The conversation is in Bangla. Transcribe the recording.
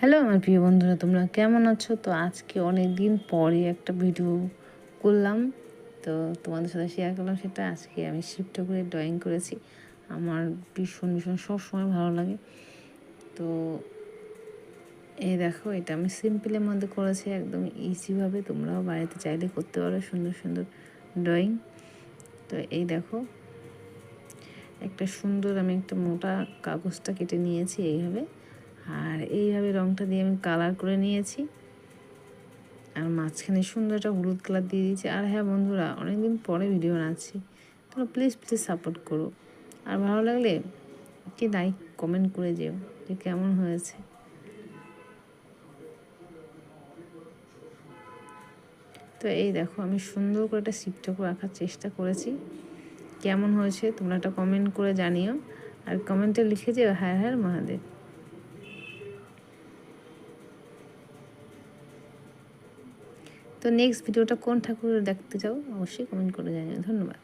হ্যালো আমার প্রিয় বন্ধুরা, তোমরা কেমন আছো? তো আজকে অনেক দিন পরে একটা ভিডিও করলাম। তো তোমাদের সাথে শেয়ার করলাম সেটা, আজকে আমি শিব ঠাকুরের ড্রয়িং করেছি। আমার ভীষণ ভীষণ সবসময় ভালো লাগে। তো এই দেখো, এটা আমি সিম্পলের মধ্যে করেছি, একদম ইজিভাবে তোমরাও বাড়িতে চাইলে করতে পারো সুন্দর সুন্দর ড্রয়িং তো এই দেখো, একটা সুন্দর আমি একটা মোটা কাগজটা কেটে নিয়েছি এইভাবে। আর এইভাবে রংটা দিয়ে আমি কালার করে নিয়েছি। আর মাঝখানে সুন্দর একটা হলুদ কালার দিয়ে দিয়েছি। আর হ্যাঁ বন্ধুরা, অনেকদিন পরে ভিডিও বানাচ্ছি। তোমরা প্লিজ প্লিজ সাপোর্ট করো। আর ভালো লাগলে কি লাইক কমেন্ট করে যেও যে কেমন হয়েছে। তো এই দেখো, আমি সুন্দর করে একটা শিবঠাকুর রাখার চেষ্টা করেছি। কেমন হয়েছে তোমরা একটা কমেন্ট করে জানিও। আর কমেন্টে লিখে যেও হ্যাঁ হ্যাঁ মহাদেব। তো নেক্সট ভিডিওটা কোন ঠাকুরের দেখতে চাও অবশ্যই কমেন্ট করে জানিও। ধন্যবাদ।